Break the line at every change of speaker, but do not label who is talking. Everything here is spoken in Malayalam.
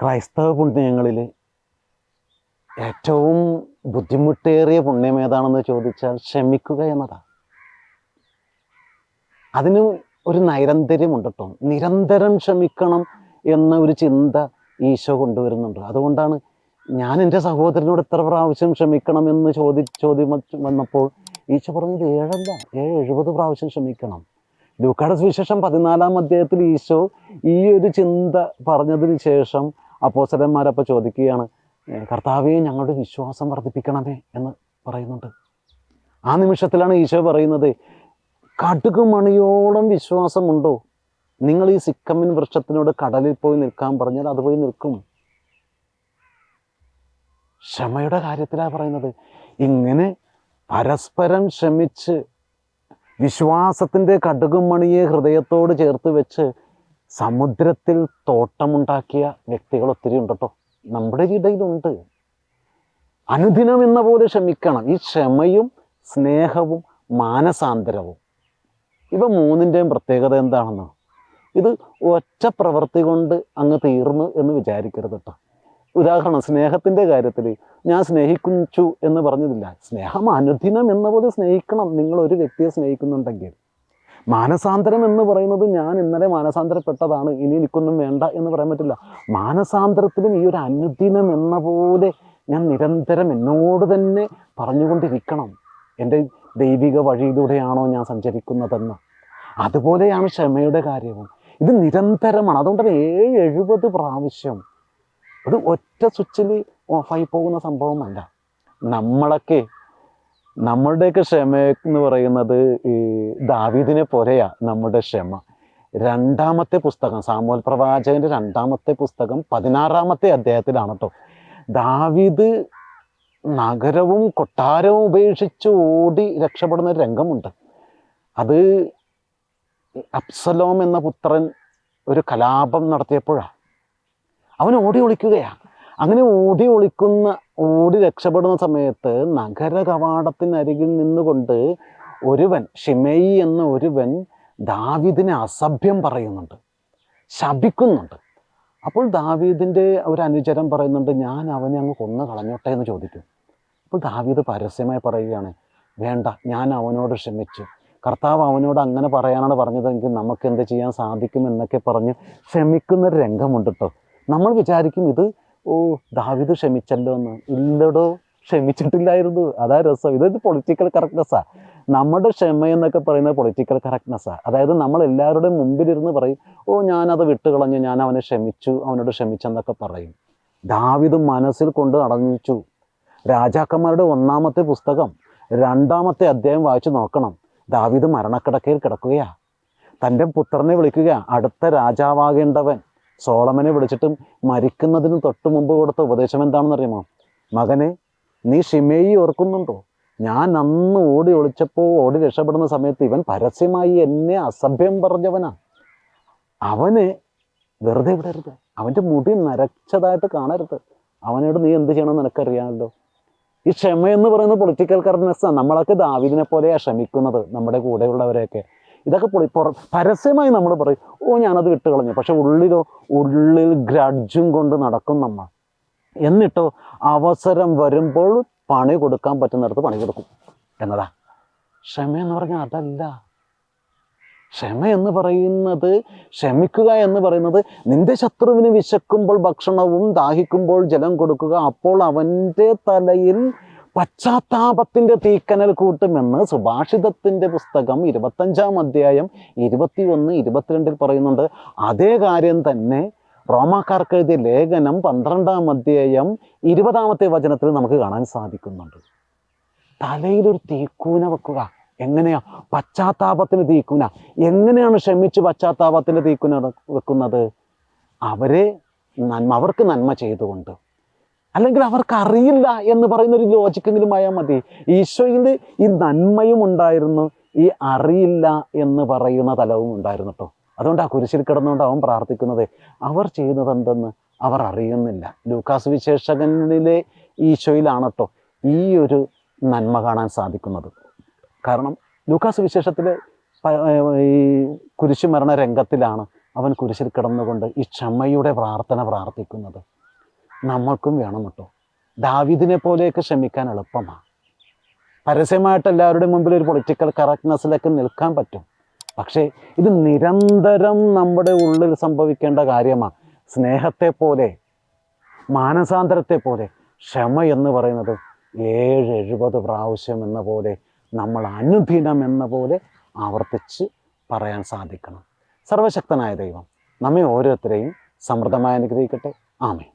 ക്രൈസ്തവ പുണ്യങ്ങളിൽ ഏറ്റവും ബുദ്ധിമുട്ടേറിയ പുണ്യം ഏതാണെന്ന് ചോദിച്ചാൽ ക്ഷമിക്കുക എന്നതാണ് അതിന് ഒരു നൈരന്തര്യമുണ്ട് കേട്ടോ. നിരന്തരം ക്ഷമിക്കണം എന്ന ഒരു ചിന്ത ഈശോ കൊണ്ടുവരുന്നുണ്ട്. അതുകൊണ്ടാണ് ഞാൻ എന്റെ സഹോദരനോട് എത്ര പ്രാവശ്യം ക്ഷമിക്കണം എന്ന് ചോദി ചോദ്യം വന്നപ്പോൾ ഈശോ പറഞ്ഞത് ഏഴല്ല ഏഴ് എഴുപത് പ്രാവശ്യം ക്ഷമിക്കണം. ലൂക്കാട സുവിശേഷം പതിനാലാം അധ്യായത്തിൽ ഈശോ ഈ ഒരു ചിന്ത പറഞ്ഞതിന് ശേഷം അപ്പോസരന്മാരപ്പോൾ ചോദിക്കുകയാണ് കർത്താവെ ഞങ്ങളുടെ വിശ്വാസം വർദ്ധിപ്പിക്കണമേ എന്ന് പറയുന്നുണ്ട്. ആ നിമിഷത്തിലാണ് ഈശോ പറയുന്നത് കടുക് മണിയോളം വിശ്വാസമുണ്ടോ? നിങ്ങൾ ഈ സിക്കമ്മിൻ വൃക്ഷത്തിനോട് കടലിൽ പോയി നിൽക്കാൻ പറഞ്ഞാൽ അത് പോയി നിൽക്കും. ക്ഷമയുടെ കാര്യത്തിലാണ് പറയുന്നത്. ഇങ്ങനെ പരസ്പരം ക്ഷമിച്ച് വിശ്വാസത്തിന്റെ കടുകും മണിയെ ഹൃദയത്തോട് ചേർത്ത് വെച്ച് സമുദ്രത്തിൽ തോട്ടമുണ്ടാക്കിയ വ്യക്തികൾ ഒത്തിരി ഉണ്ട് കേട്ടോ നമ്മുടെ ഇടയിലുണ്ട്. അനുദിനം എന്ന പോലെ ക്ഷമിക്കണം. ഈ ക്ഷമയും സ്നേഹവും മാനസാന്തരവും. ഇവ മൂന്നിന്റെയും പ്രത്യേകത എന്താണെന്നോ? ഇത് ഒറ്റ പ്രവൃത്തി കൊണ്ട് അങ്ങ് തീർന്നു എന്ന് വിചാരിക്കരുത് കേട്ടോ ഉദാഹരണം സ്നേഹത്തിന്റെ കാര്യത്തിൽ ഞാൻ സ്നേഹിക്കുന്നു എന്ന് പറഞ്ഞതില്ല. സ്നേഹം അനുദിനം എന്ന പോലെ സ്നേഹിക്കണം. നിങ്ങൾ ഒരു വ്യക്തിയെ സ്നേഹിക്കുന്നുണ്ടെങ്കിൽ. മാനസാന്തരം എന്ന് പറയുന്നത് ഞാൻ ഇന്നലെ മാനസാന്തരപ്പെട്ടതാണ് ഇനി എനിക്കൊന്നും വേണ്ട എന്ന് പറയാൻ പറ്റില്ല. മാനസാന്തരത്തിലും ഈ ഒരു അനുദിനം എന്ന പോലെ ഞാൻ നിരന്തരം എന്നോട് തന്നെ പറഞ്ഞുകൊണ്ടിരിക്കണം. എന്റെ ദൈവിക വഴിയിലൂടെയാണോ ഞാൻ സഞ്ചരിക്കുന്നതെന്ന്. അതുപോലെയാണ് ക്ഷമയുടെ കാര്യവും. ഇത് നിരന്തരമാണ്. അതുകൊണ്ട് ഏഴ് എഴുപത് പ്രാവശ്യം. ഒരു ഒറ്റ സ്വിച്ചിൽ ഓഫായി പോകുന്ന സംഭവമല്ല. നമ്മളൊക്കെ നമ്മളുടെയൊക്കെ ക്ഷമ എന്ന് പറയുന്നത് ഈ ദാവീദിനെ പോലെയാ നമ്മുടെ ക്ഷമ. രണ്ടാമത്തെ പുസ്തകം സാമൂൽ പ്രവാചകന്റെ രണ്ടാമത്തെ പുസ്തകം പതിനാറാമത്തെ അധ്യായത്തിലാണ് കേട്ടോ ദാവീദ് നഗരവും കൊട്ടാരവും ഉപേക്ഷിച്ച് ഓടി രക്ഷപ്പെടുന്ന ഒരു രംഗമുണ്ട്. അത് അപ്സലോം എന്ന പുത്രൻ ഒരു കലാപം നടത്തിയപ്പോഴാണ് അവൻ ഓടി ഒളിക്കുകയാണ് അങ്ങനെ ഓടി ഒളിക്കുന്ന ഓടി രക്ഷപ്പെടുന്ന സമയത്ത് നഗര കവാടത്തിനരികിൽ നിന്നുകൊണ്ട് ഒരുവൻ ഷിമയി എന്ന ഒരുവൻ ദാവീദിനെ അസഭ്യം പറയുന്നുണ്ട്. ശപിക്കുന്നുണ്ട്. അപ്പോൾ ദാവീദിന്റെ ഒരു അനുചരം പറയുന്നുണ്ട് ഞാൻ അവനെ അങ്ങ് കൊന്നു കളഞ്ഞോട്ടെ എന്ന് ചോദിക്കും. അപ്പോൾ ദാവീദ് പരസ്യമായി പറയുകയാണ് വേണ്ട ഞാൻ അവനോട് ക്ഷമിച്ചു. കർത്താവ് അവനോട് അങ്ങനെ പറയാനാണ് പറഞ്ഞതെങ്കിൽ നമുക്ക് എന്ത് ചെയ്യാൻ സാധിക്കും എന്നൊക്കെ പറഞ്ഞ് ക്ഷമിക്കുന്ന ഒരു രംഗമുണ്ട് കേട്ടോ നമ്മൾ വിചാരിക്കും ഇത് ഓ ദാവിദ് ക്ഷമിച്ചല്ലോ എന്ന്. ഇല്ലടോ ക്ഷമിച്ചിട്ടില്ലായിരുന്നു. അതാ രസം. ഇതൊരു പൊളിറ്റിക്കൽ കറക്റ്റ്നെസ്സാ നമ്മുടെ ക്ഷമ എന്നൊക്കെ പറയുന്നത് പൊളിറ്റിക്കൽ കറക്റ്റ്നെസ്സാ അതായത് നമ്മൾ എല്ലാവരുടെയും മുമ്പിലിരുന്ന് പറയും ഓ ഞാനത് വിട്ടുകളഞ്ഞു. ഞാൻ അവനെ ക്ഷമിച്ചു. അവനോട് ക്ഷമിച്ചെന്നൊക്കെ പറയും. ദാവിദ് മനസ്സിൽ കൊണ്ട് അടഞ്ഞിച്ചു. രാജാക്കന്മാരുടെ ഒന്നാമത്തെ പുസ്തകം രണ്ടാമത്തെ അധ്യായം വായിച്ചു നോക്കണം. ദാവിദ് മരണക്കിടക്കയിൽ കിടക്കുകയാ. തന്റെ പുത്രനെ വിളിക്കുക അടുത്ത രാജാവാകേണ്ടവൻ. സോളമനെ വിളിച്ചിട്ട് മരിക്കുന്നതിന് തൊട്ട് മുമ്പ് കൊടുത്ത ഉപദേശം എന്താണെന്ന് അറിയുമോ മകനെ നീ ഷിമേയി ഓർക്കുന്നുണ്ടോ? ഞാൻ അന്ന് ഓടി ഒളിച്ചപ്പോൾ ഓടി രക്ഷപ്പെടുന്ന സമയത്ത് ഇവൻ പരസ്യമായി എന്നെ അസഭ്യം പറഞ്ഞവനാ. അവന് വെറുതെ വിടരുത്. അവന്റെ മുടി നരച്ചതായിട്ട് കാണരുത്. അവനോട് നീ എന്ത് ചെയ്യണമെന്ന് നിനക്കറിയാമല്ലോ? ഈ ക്ഷമ എന്ന് പറയുന്നത് പൊളിറ്റിക്കൽ കറക്റ്റ്നെസ്സാണ് നമ്മളൊക്കെ ദാവിദിനെ പോലെയാണ് ക്ഷമിക്കുന്നത് നമ്മുടെ കൂടെയുള്ളവരെയൊക്കെ. ഇതൊക്കെ പൊളി. പുറ പരസ്യമായി നമ്മൾ പറയും ഓ ഞാനത് വിട്ട് കളഞ്ഞു പക്ഷെ ഉള്ളിലോ ഉള്ളിൽ ഗ്രഡ്ജും കൊണ്ട് നടക്കും നമ്മൾ. എന്നിട്ടോ അവസരം വരുമ്പോൾ പണി കൊടുക്കാൻ പറ്റുന്നിടത്ത് പണി കൊടുക്കും. എന്നതാ. ക്ഷമ എന്ന് പറഞ്ഞാൽ അതല്ല. ക്ഷമ എന്ന് പറയുന്നത് ക്ഷമിക്കുക എന്ന് പറയുന്നത് നിന്റെ ശത്രുവിന് വിശക്കുമ്പോൾ ഭക്ഷണവും ദാഹിക്കുമ്പോൾ ജലം കൊടുക്കുക അപ്പോൾ അവന്റെ തലയിൽ പശ്ചാത്താപത്തിന്റെ തീക്കനൽ കൂട്ടുമെന്ന് സുഭാഷിതത്തിന്റെ പുസ്തകം ഇരുപത്തഞ്ചാം അധ്യായം ഇരുപത്തി ഒന്ന് ഇരുപത്തിരണ്ടിൽ പറയുന്നുണ്ട്. അതേ കാര്യം തന്നെ റോമാക്കാർക്ക് എഴുതിയ ലേഖനം പന്ത്രണ്ടാം അധ്യായം ഇരുപതാമത്തെ വചനത്തിൽ നമുക്ക് കാണാൻ സാധിക്കുന്നുണ്ട്. തലയിലൊരു തീക്കൂന വെക്കുക. എങ്ങനെയാ? പശ്ചാത്താപത്തിന് തീക്കൂന. എങ്ങനെയാണ് ക്ഷമിച്ച് പശ്ചാത്താപത്തിന് തീക്കൂന വെക്കുന്നത്? അവരെ നന്മ അവർക്ക് നന്മ ചെയ്തുകൊണ്ട്. അല്ലെങ്കിൽ അവർക്ക് അറിയില്ല എന്ന് പറയുന്ന ഒരു ലോജിക്കെങ്കിലും ആയാൽ മതി. ഈശോയിൽ ഈ നന്മയും ഉണ്ടായിരുന്നു ഈ അറിയില്ല എന്ന് പറയുന്ന തലവും ഉണ്ടായിരുന്നു കേട്ടോ അതുകൊണ്ട് ആ കുരിശിൽ കിടന്നുകൊണ്ട് അവൻ പ്രാർത്ഥിക്കുന്നത്. അവർ ചെയ്യുന്നത് എന്തെന്ന്? അവർ അറിയുന്നില്ല. ലൂക്കാസ് വിശേഷകനിലെ ഈശോയിലാണ് കേട്ടോ ഈ ഒരു നന്മ കാണാൻ സാധിക്കുന്നത്. കാരണം ലൂക്കാസ് വിശേഷത്തിൽ ഈ കുരിശു മരണ രംഗത്തിലാണ് അവൻ കുരിശിൽ കിടന്നുകൊണ്ട് ഈ ക്ഷമയുടെ പ്രാർത്ഥന പ്രാർത്ഥിക്കുന്നത്. നമ്മൾക്കും വേണം കേട്ടോ. ദാവിദിനെ പോലെയൊക്കെ ക്ഷമിക്കാൻ എളുപ്പമാണ് പരസ്യമായിട്ട് എല്ലാവരുടെയും മുമ്പിൽ ഒരു പൊളിറ്റിക്കൽ കറക്റ്റ്നെസ്സിലൊക്കെ നിൽക്കാൻ പറ്റും. പക്ഷേ ഇത് നിരന്തരം നമ്മുടെ ഉള്ളിൽ സംഭവിക്കേണ്ട കാര്യമാണ് സ്നേഹത്തെ പോലെ മാനസാന്തരത്തെ പോലെ ക്ഷമ എന്ന് പറയുന്നത് ഏഴ് എഴുപത് പ്രാവശ്യം എന്ന പോലെ നമ്മൾ അനുദിനം എന്ന പോലെ ആവർത്തിച്ച് പറയാൻ സാധിക്കണം. സർവശക്തനായ ദൈവം നമ്മെ ഓരോരുത്തരെയും സമൃദ്ധമായി അനുഗ്രഹിക്കട്ടെ. ആമേ